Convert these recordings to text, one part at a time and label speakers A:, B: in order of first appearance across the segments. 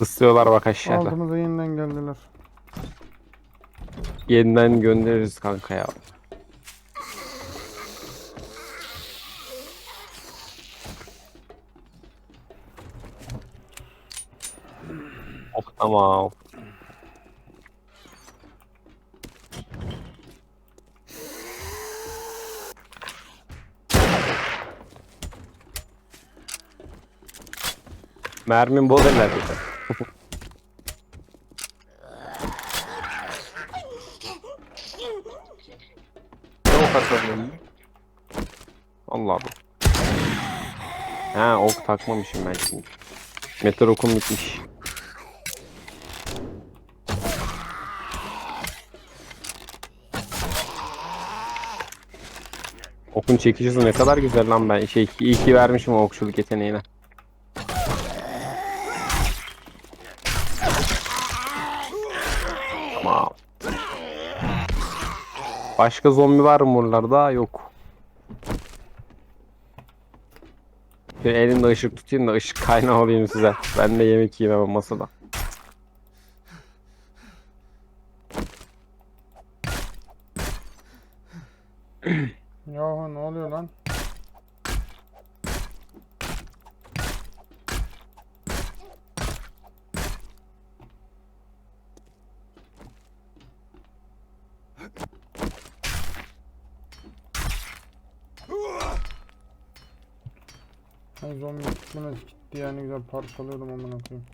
A: Islıyorlar bak aşağıda.
B: Altımıza yeniden geldiler.
A: Yeniden göndeririz kanka ya. Oh tamam. Mermin bol. Ne ok atabiliyorum? Allah Allah. Ha ok takmamışım ben şimdi. Metal okum bitmiş. Okun çekici hızı ne kadar güzel lan ben. Şey iyi ki vermişim okçuluk yeteneğine. Başka zombi var mı buralarda? Yok. Bir elimde ışık tutayım da ışık kaynağı olayım size. Ben de yemek yiyeyim hemen masada.
B: Yahu ne oluyor lan? Ben zombi kitlemez gitti yani güzel parçalıyordum amına koyayım.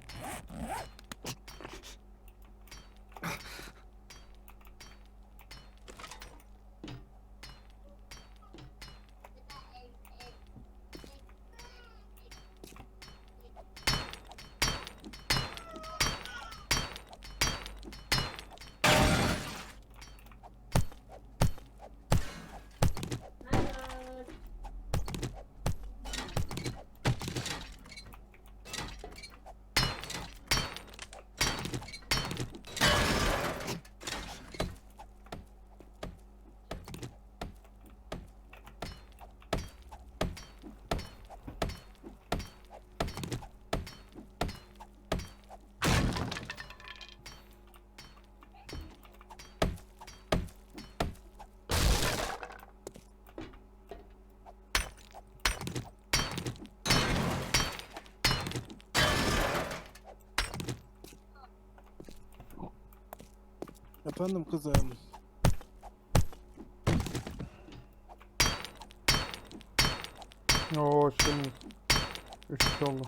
C: Efendim kızım.
B: Oo şimdi. Üç kişi oldu.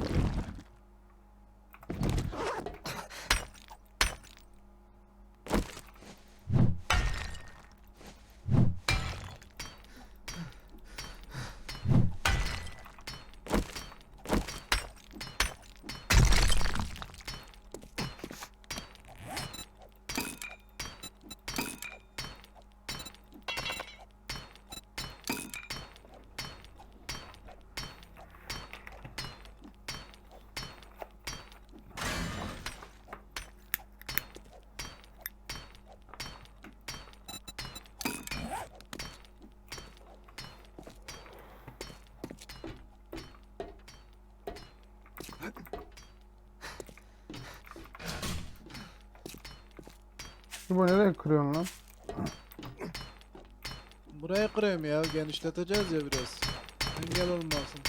B: Thank you. Bu nereye kırıyorsun lan?
C: Burayı kırıyorum ya. Genişleteceğiz ya biraz. Engel olmasın.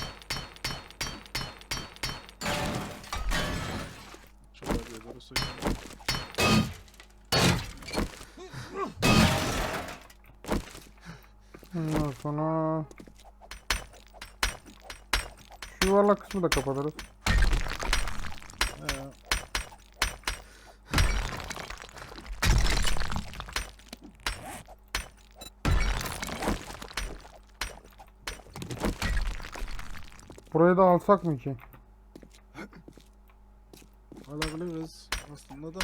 C: Şöyle bir doğru sökeyim.
B: Ondan sonra Şu yuvarlak kısmı da kapatırız. Burayı da alsak mı ki?
C: Alabiliriz aslında da.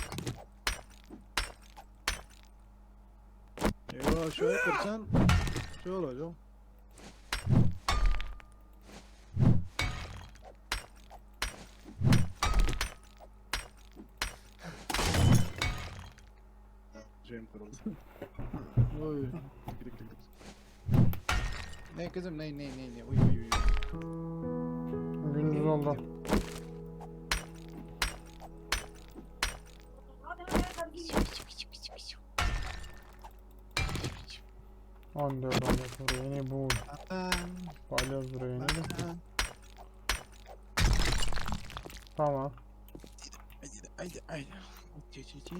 C: Eyvah aşağıya kırsan şey olacak. Cem kırıldı. Oy. Gidik gidik. Ne kızım ne ne ne ne uy uy uy.
B: Gündüz oldu. Hadi oradan buraya yine bu. Balyoz buraya
C: atan.
B: Tamam.
C: Haydi haydi haydi. Çe çe çe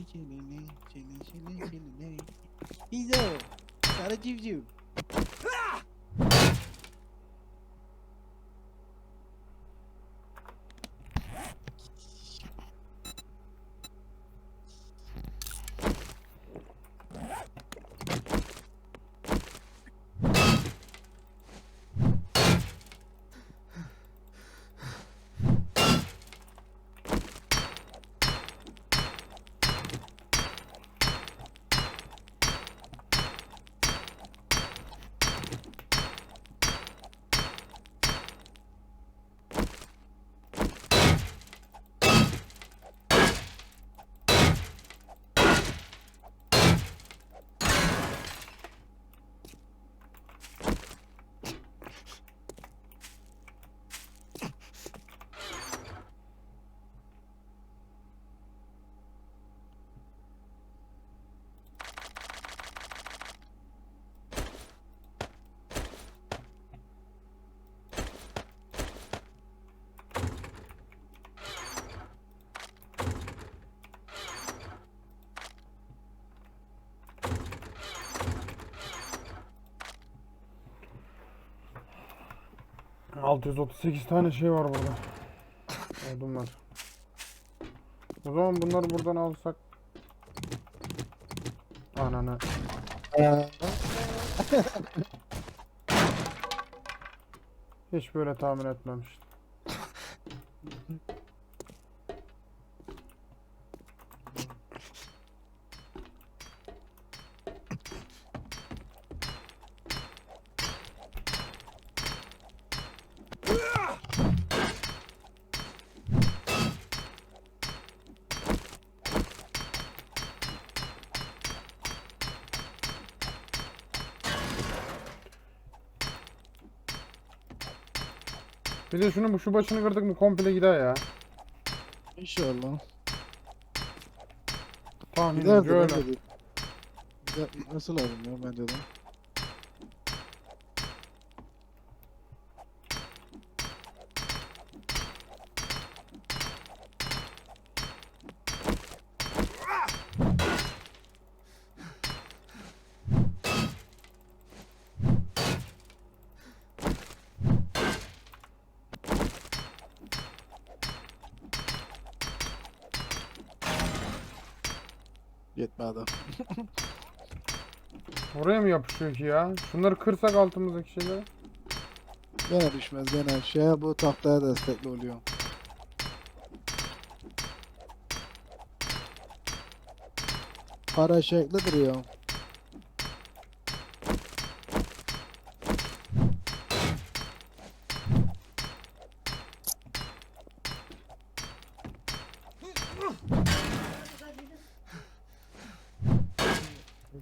B: 638 tane şey var burada. Odun var. O zaman bunları buradan alsak. Ananı. Hiç böyle tahmin etmemiştim. Bir de şunu bu şu başını kırdık mı komple gider ya.
C: İnşallah.
B: Öyle.
C: bence de. Gider, nasıl lazım ya bence de. Yetmedi.
B: Oraya mı yapışıyor ki ya? Şunları kırsak altımızdaki şeyleri.
C: Gene düşmez gene. Şey bu tahtaya destekli oluyor. Para şekli duruyor.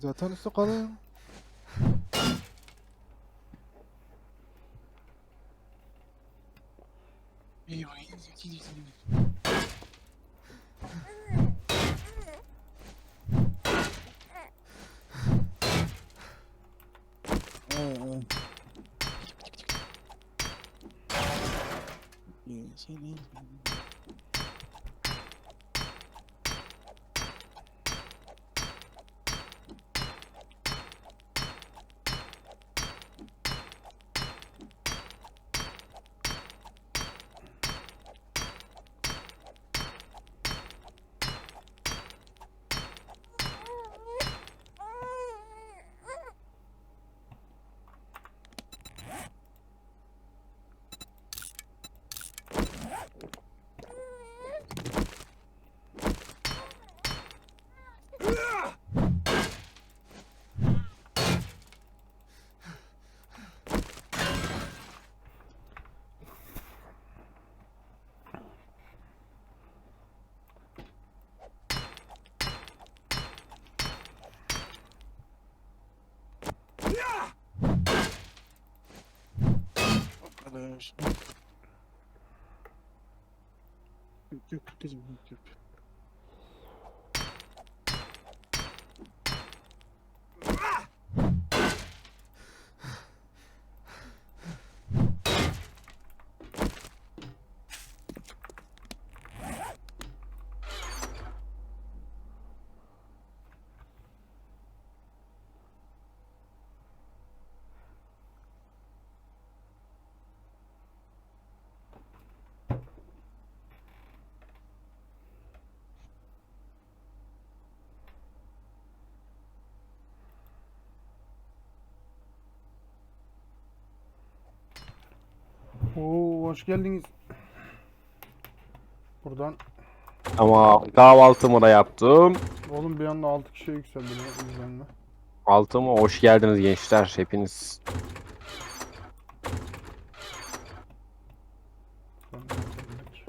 C: Zaten üstü ya şimdi. Yok yok kızım yok yok.
B: Oo hoş geldiniz. Buradan
A: Ama kahvaltımı da yaptım.
B: oğlum bir anda 6 kişiye yükseldi lan izlenme.
A: Altıma hoş geldiniz gençler hepiniz.
B: Sonra yükseldik.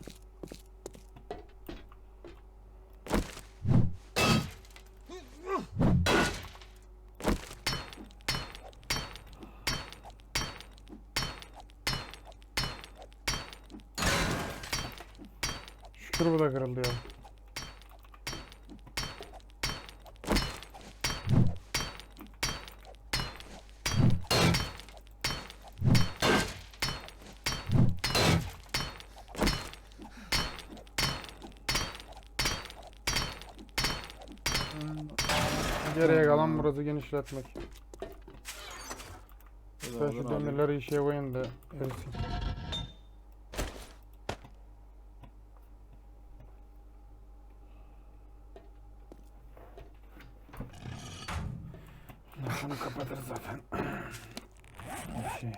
B: Şükür bu da kırıldı ya. Geriye kalan burası genişletmek. Sen şu demirleri işe koyun da erisin. Bunu kapatır zaten. Bir şey.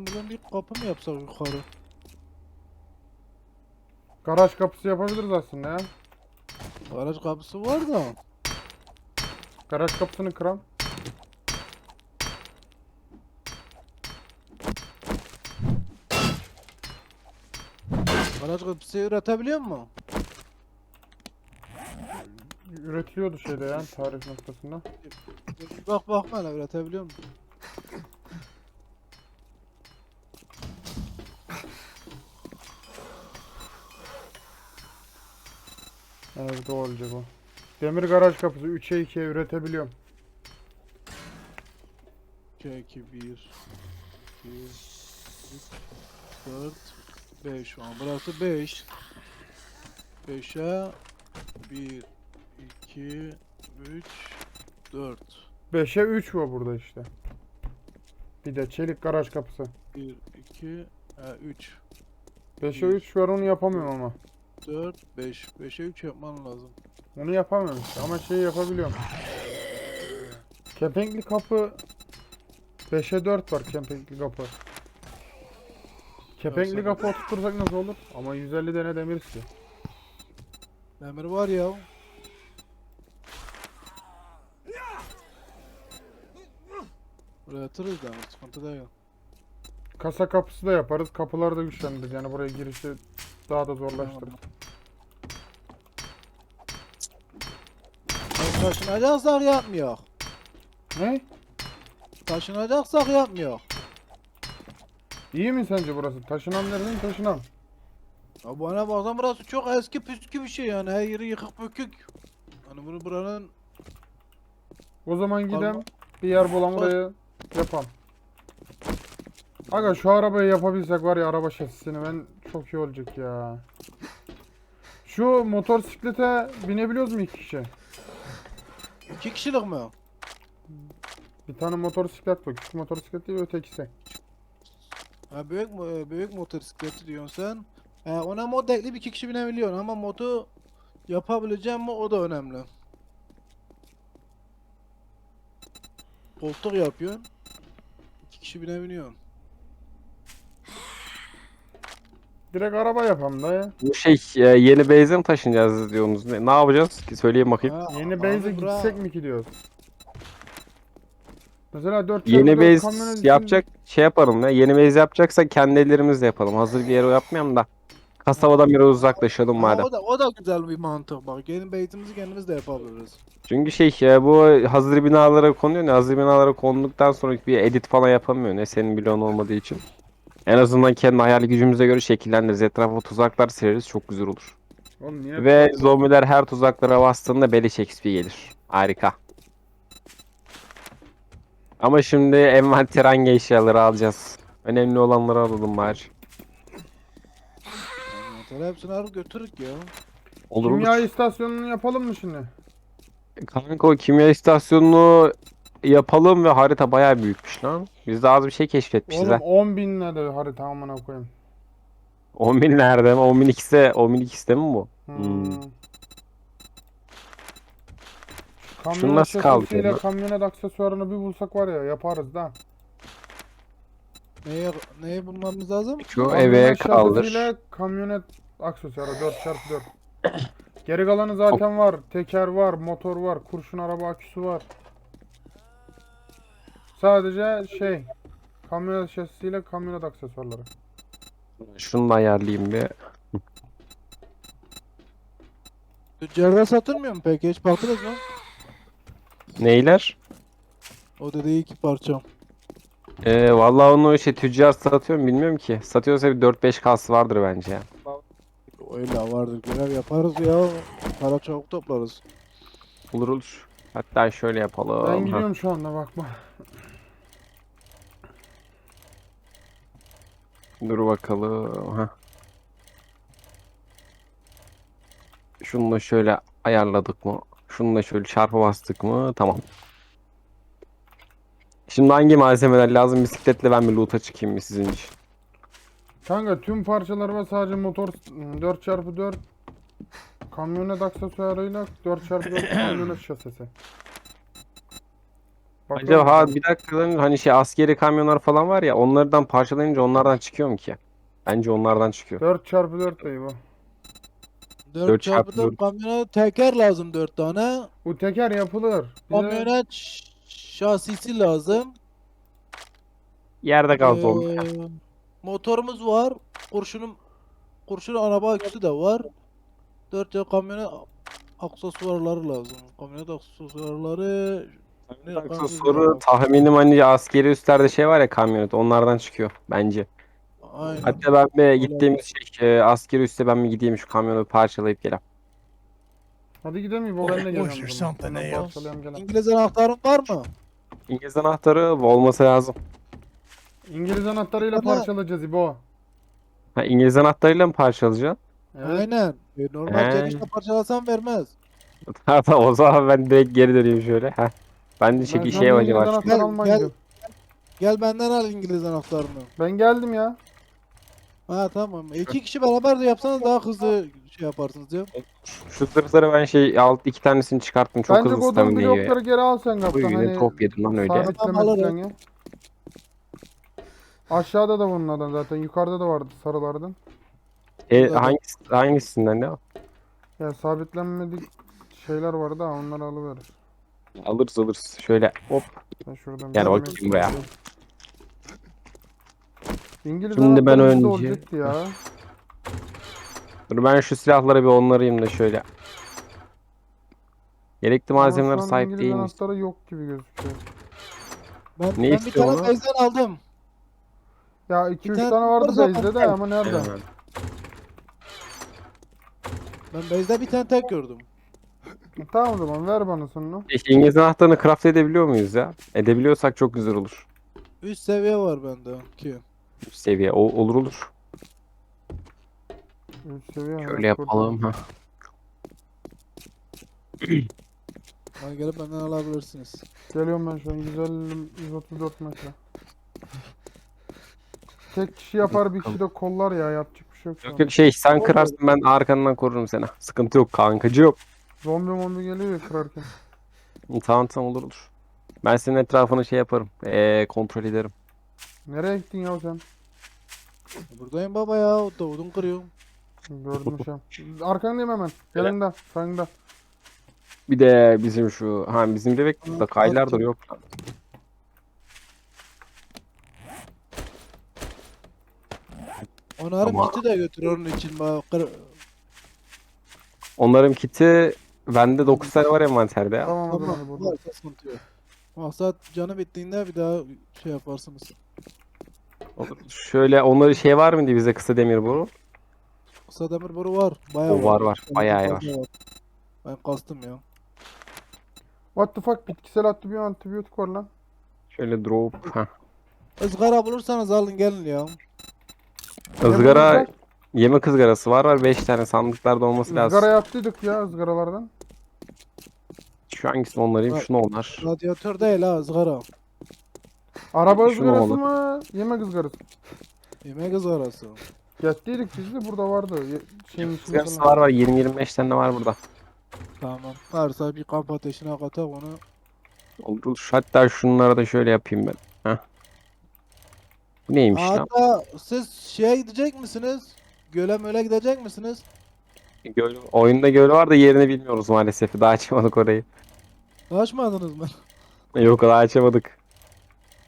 C: Aslında buradan bir kapı mı yapsak yukarı?
B: Garaj kapısı yapabiliriz aslında ya.
C: Garaj kapısı var da.
B: Garaj kapısını kıram.
C: Garaj kapısı üretebiliyor mu?
B: Üretiliyordu şeyde ya tarih noktasında.
C: Bir bak bakma hele üretebiliyor mu?
B: O olacak o. Demir garaj kapısı 3'e 2'ye üretebiliyorum.
C: 2, 2, 1, 2, 3, 4, 5 şu an. Burası 5. 5'e 1, 2, 3, 4.
B: 5'e 3 var burada işte. Bir de çelik garaj kapısı.
C: 1, 2, 3,
B: 5'e 3 var onu yapamıyorum ama.
C: 4, 5. 5'e 3 yapman lazım.
B: Onu yapamıyorum işte ama şeyi yapabiliyorum. Kepenkli kapı 5'e 4 var kepenkli kapı. Kepenkli kapı oturtursak nasıl olur? Ama 150 tane demir istiyor.
C: Demir var ya. Buraya atırız demir. Sıkıntı değil.
B: Kasa kapısı da yaparız. Kapıları da güçlendiririz. Yani buraya girişi daha da zorlaştırır.
C: Taşınacaksak yapmıyor.
B: Ne?
C: Taşınacaksak yapmıyor.
B: İyi mi sence burası? Taşınan dersin taşınan.
C: Ya bana bazen burası çok eski püskü bir şey yani her yeri yıkık bükük. Hani bunu buranın
B: O zaman gidem bir yer bulan burayı yapam. Aga şu arabayı yapabilsek var ya araba şasisini ben çok iyi olacak ya. Şu motosiklete binebiliyoruz mu iki kişi?
C: iki kişilik mi?
B: Bir tane motosiklet bu. Küçük motosiklet değil ötekisi.
C: Ha büyük mo- büyük motosikleti diyorsun sen. Ha, ona mod ekleyip iki kişi binebiliyorsun ama modu yapabileceğim mi o da önemli. Koltuk yapıyorsun. İki kişi binebiliyorsun.
B: Direkt araba yapalım da ya.
A: Bu şey e, yeni base'e mi taşınacağız diyorsunuz? Ne, ne yapacağız ki? Söyleyin bakayım.
C: Ha,
B: Yeni
C: abi bura-
B: gitsek mi ki diyoruz? Mesela 4
A: Yeni base yapacak şey yapalım ya. Yeni base yapacaksak kendi ellerimizle yapalım. Hazır bir yere yapmayalım da. Kasabadan biraz uzaklaşalım
C: Ama
A: madem.
C: o da, o da güzel bir mantık bak. Yeni beytimizi kendimiz de yapabiliriz.
A: Çünkü şey e, bu hazır binalara konuyor ne hazır binalara konduktan sonra bir edit falan yapamıyor ne senin bloğun olmadığı için. En azından kendi hayal gücümüze göre şekillendiririz. Etrafa tuzaklar sereriz çok güzel olur.
B: Oğlum niye
A: Ve zombiler her tuzaklara bastığında beleş XP gelir. Harika. Ama şimdi envanter hangi eşyaları alacağız? Önemli olanları alalım bari.
C: Mesela hepsini alıp götürürük ya.
A: Olur
B: Kimya
A: olur.
B: istasyonunu yapalım mı şimdi?
A: Kanka o kimya istasyonunu yapalım ve harita bayağı büyükmüş lan. Biz de az bir şey keşfetmişiz
B: Oğlum
A: ha.
B: 10 bin ne de harita amına koyayım.
A: 10.000 nerede? 10.000 ikisi 10.000 ikisi de mi bu?
B: Hmm.
A: Hmm.
B: Kamyonet
A: Şunu nasıl
B: şasisiyle
A: kaldırıyor?
B: kamyonet aksesuarını bir bulsak var ya yaparız da.
C: Neye, neye bulmamız lazım?
A: Şu
B: Kamyonet
A: eve kaldır.
B: şasisiyle kamyonet aksesuarı 4x4. Geri kalanı zaten var. Teker var, motor var, kurşun araba aküsü var. Sadece şey kamyonet şasisiyle kamyonet aksesuarları.
A: Şunu da ayarlayayım bir.
C: Tüccarda satılmıyor mu peki? Hiç baktınız mı?
A: Neyler?
C: O dediği iki parça.
A: Ee, vallahi onu şey tüccar satıyor mu bilmiyorum ki. Satıyorsa bir 4-5 kas vardır bence ya.
C: Öyle vardır. Görev yaparız ya. Para çabuk toplarız.
A: Olur olur. Hatta şöyle yapalım.
B: Ben
A: Ha.
B: gidiyorum şu anda bakma.
A: Dur bakalım. Ha. Şunu da şöyle ayarladık mı? Şunu da şöyle çarpı bastık mı? Tamam. Şimdi hangi malzemeler lazım? Bisikletle ben bir loot'a çıkayım mı sizin için?
B: Kanka tüm parçalar ve sadece motor 4x4 kamyonet aksesuarıyla 4x4 kamyonet şasisi. Bakıyorum
A: Acaba ha bir dakika lan, hani şey askeri kamyonlar falan var ya onlardan parçalayınca onlardan çıkıyor mu ki? Bence onlardan çıkıyor.
B: 4x4 değil bu.
C: 4
A: Dört
C: çarpı
A: çarpı
C: 4
A: dört.
C: kamyonet teker lazım 4 tane.
B: Bu teker yapılır. Bize
C: Kamyonet ş- şasisi lazım.
A: Yerde kaldı.
C: Ee, motorumuz var. Kurşunum kurşun araba aküsü de var. 4 ya kamyonet aksesuarları lazım. Kamyonet aksesuarları ne
A: Aksesuarı tahminim hani askeri üstlerde şey var ya kamyonet onlardan çıkıyor bence.
C: Aynen.
A: Hatta ben bir gittiğimiz şey e, askeri üste ben bir gideyim şu kamyonu parçalayıp geleyim.
B: Hadi gidelim İbo ben de
D: something
B: Ben
D: else.
B: parçalayayım gelen.
C: İngiliz anahtarın var mı?
A: İngiliz anahtarı olması lazım.
B: İngiliz anahtarıyla
C: Bana-
B: parçalayacağız İbo.
A: Ha, İngiliz anahtarıyla mı parçalayacaksın?
B: Evet.
C: Aynen. E, normal
A: He.
C: çekişle parçalasan vermez.
A: Ha, tamam o zaman ben direkt geri döneyim şöyle. Ha. Ben de
B: şu
A: şey acaba.
B: Anahtar
C: Gel, gel. Gel benden al İngiliz anahtarını.
B: Ben geldim ya.
C: Ha tamam. İki kişi beraber de yapsanız daha hızlı şey yaparsınız ya.
A: Şu zırhları ben şey alt iki tanesini çıkarttım çok
B: Bence
A: hızlı
B: Golden
A: stamina yiyor
B: blokları geri al sen
A: Bu
B: kaptan.
A: yine
B: Hani
A: top yedim lan öyle.
B: sabitleme
C: Tamam, alırım.
B: falan ya. Aşağıda da bunlardan zaten. Yukarıda da vardı sarılardan.
A: E, hangisi, hangisinden ne?
B: Ya sabitlenmedik şeyler vardı ha onları alıverir.
A: Alırız alırız. Şöyle hop.
B: Ben şuradan
A: Gel bakayım buraya.
B: İngiliz
A: Şimdi ben önce-
B: olacaktı ya.
A: Dur ben şu silahları bir onlarayım da şöyle. Gerekli
B: Ama şu
A: malzemelere
B: an
A: sahip
B: İngiliz
A: değil miyiz?
B: anahtarı yok gibi gözüküyor.
C: Ben,
A: Ne
C: ben bir
A: istiyor
C: tane
A: onu?
C: bezden aldım.
B: Ya 2-3
C: tane
B: tane vardı
C: varsa
B: base'de de
C: bakacağım.
B: ama nerede?
C: Ben bezde bir tane tek gördüm.
B: Tamam o zaman ver bana sonunu.
A: İngiliz anahtarını craft edebiliyor muyuz ya? Edebiliyorsak çok güzel olur.
C: Üst seviye var bende ki.
A: Üst seviye. O, olur olur.
B: 3 seviye.
A: Şöyle
B: evet,
A: yapalım. Ha.
C: Bana gelip benden alabilirsiniz.
B: Geliyorum ben şu an 150 134 metre. Tek kişi yapar bir kişi de kollar ya yapacak bir şey yok. şu an.
A: Yok yok şey sen kırarsın ben arkandan korurum seni. Sıkıntı yok kankacığım.
B: Zombi mombi geliyor ya kırarken.
A: Tamam tamam olur olur. Ben senin etrafını şey yaparım. Ee, kontrol ederim.
B: Nereye gittin ya sen?
C: Buradayım baba ya. Davudun kırıyorum.
B: Gördüm şu an. Arkandayım hemen. Yanında. Sağında.
A: Bir de bizim şu ha bizim bebek burada kaylardır yok.
C: Onarım
A: Ama-
C: kiti de götür onun için. Bak, kır...
A: Onların kiti bende 9 tane var envanterde ya.
B: Tamam o
C: Tamam.
B: burada.
C: Sıkıntı yok. Maksat canı bittiğinde bir daha şey yaparsınız.
A: Olur. Şöyle onları şey var mı diye bize kısa demir boru?
C: Kısa demir boru var. Bayağı
A: O var, var. Bayağı
C: fazla Ben kastım ya.
B: What the fuck bitkisel antibiyotik antibiyotik var lan.
A: Şöyle drop. Ha.
C: Izgara bulursanız alın gelin ya.
A: Izgara yemek ızgarası var var 5 tane sandıklarda olması
B: Izgara
A: lazım.
B: yaptıydık ya ızgaralardan.
A: Şu hangisi onlarıyım?
C: Var.
A: Şunu onlar.
C: Radyatör değil ha ızgara.
B: Araba
A: Şunu
B: ızgarası
A: alalım.
B: mı? Yemek ızgarası.
C: Yemek ızgarası.
B: Gettiydik biz de burada vardı. Ye- Şeyin içinde
A: var var 20-25 tane var burada.
C: Tamam. Varsa bir kamp ateşine katak onu.
A: Olur olur. Hatta şunları da şöyle yapayım ben. Heh. Bu neymiş lan?
C: Hatta siz şeye gidecek misiniz? Göle möle gidecek misiniz?
A: Göl, oyunda göl var da yerini bilmiyoruz maalesef. Daha açamadık orayı.
C: Açmadınız mı?
A: Yok daha açamadık.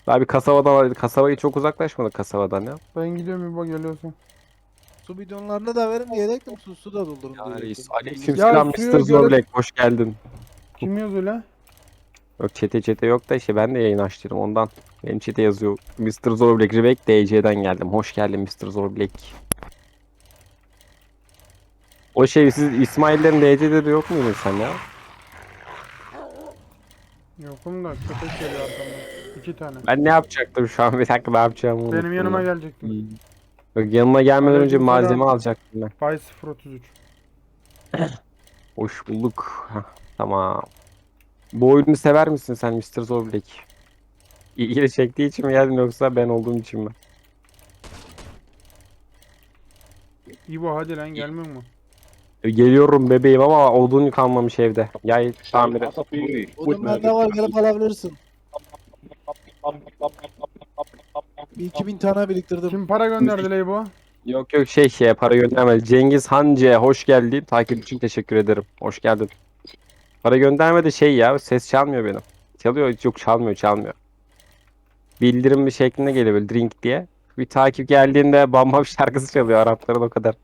A: Daha bir kasabadan. Kasaba'yı çok uzaklaşmadık kasabadan ya.
B: Ben gidiyorum İbo geliyorsun.
C: Su bidonlarını da verin diyecektim. Su, su da doldurun
A: Ya
C: diyecektim.
A: reis. Aleyküm
B: Ya
A: selam Mr. Zorlek. Hoş geldin.
B: Kim yazıyor lan?
A: Yok çete çete yok da işte ben de yayın açtım ondan. Benim çete yazıyor. Mr. Zorlek Rebek DC'den geldim. Hoş geldin Mr. Zorlek. O şey siz İsmail'lerin DC'de de yok muydun sen ya?
B: Yokum da köpek geliyor arkamdan. İki tane.
A: Ben ne yapacaktım şu an bir dakika ne yapacağımı unuttum.
B: Benim yanıma
A: ya.
B: gelecektin.
A: Yok, yanıma gelmeden önce malzeme alacaktım ben.
B: Bay 033.
A: Hoş bulduk. Heh, tamam. Bu oyunu sever misin sen Mr. Zorlek? İlgili çektiği için mi geldin yoksa ben olduğum için mi?
B: İbo hadi lan gelmiyor mu?
A: Geliyorum bebeğim ama odun kalmamış evde. Yay tamir et.
C: Odun bende var gelip alabilirsin. Bir 2000 tane biriktirdim.
B: Kim para gönderdi lan İbo?
A: Yok yok şey şey para göndermedi. Cengiz Hance hoş geldin. Takip için teşekkür ederim. Hoş geldin. Para göndermedi şey ya ses çalmıyor benim. Çalıyor yok çalmıyor çalmıyor. Bildirim bir şeklinde geliyor böyle drink diye. Bir takip geldiğinde Bam Bam şarkısı çalıyor Arapların o kadar.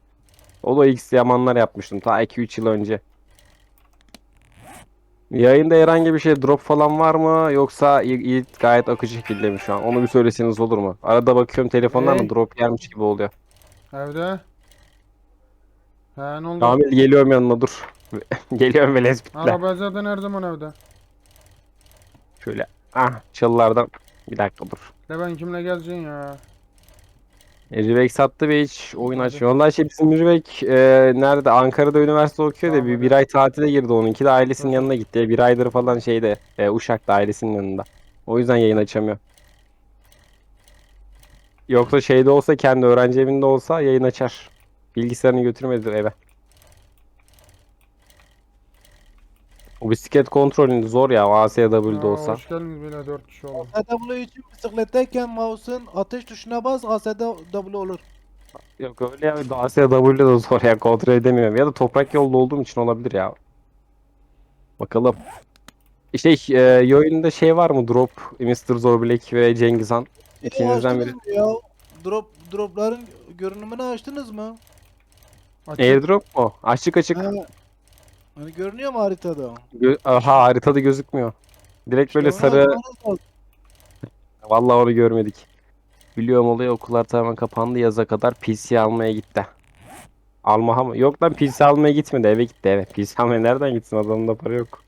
A: O da ilk zamanlar yapmıştım ta 2-3 yıl önce. Yayında herhangi bir şey drop falan var mı yoksa iyi, gayet akıcı şekilde mi şu an? Onu bir söyleseniz olur mu? Arada bakıyorum telefondan
B: Hey.
A: da drop gelmiş gibi oluyor.
B: Evde. He ne oldu?
A: Kamil geliyorum yanına dur. geliyorum ve lesbitle.
B: Araba zaten her zaman evde.
A: Şöyle ah çalılardan. Bir dakika dur.
B: Ne ben kimle gezeceksin ya?
A: E, Rivek sattı ve hiç oyun açmıyor. Vallahi şey bizim Rivek e, nerede? Ankara'da üniversite okuyor da bir, bir ay tatile girdi onunki de ailesinin yanına gitti. Bir aydır falan şeyde e, Uşak'ta ailesinin yanında. O yüzden yayın açamıyor. Yoksa şeyde olsa kendi öğrenci evinde olsa yayın açar. Bilgisayarını götürmedi eve. O bisiklet kontrolünde zor ya ASW'de olsa.
B: Hoş geldiniz beyler 4 kişi oldu.
C: ASW için bisikletteyken mouse'un ateş tuşuna bas ASW olur.
A: Yok öyle ya ASW'de de zor ya kontrol edemiyorum. Ya da toprak yolda olduğum için olabilir ya. Bakalım. İşte e, oyunda şey var mı? Drop, Mr. Zorbilek ve Cengiz Han. İkinizden biri.
C: Ya drop dropların görünümünü açtınız mı?
B: Açık.
A: Airdrop mu? Açık açık.
C: Ha, hani görünüyor mu haritada?
A: Gö- Aha haritada gözükmüyor. Direkt böyle
C: İşte onu
A: sarı.
C: açmanız lazım.
A: Vallahi onu görmedik. Biliyorum oluyor okullar tamamen kapandı yaza kadar PC almaya gitti. Almaha mı? Yok lan PC almaya gitmedi eve gitti eve. PC almaya nereden gitsin adamın da para yok.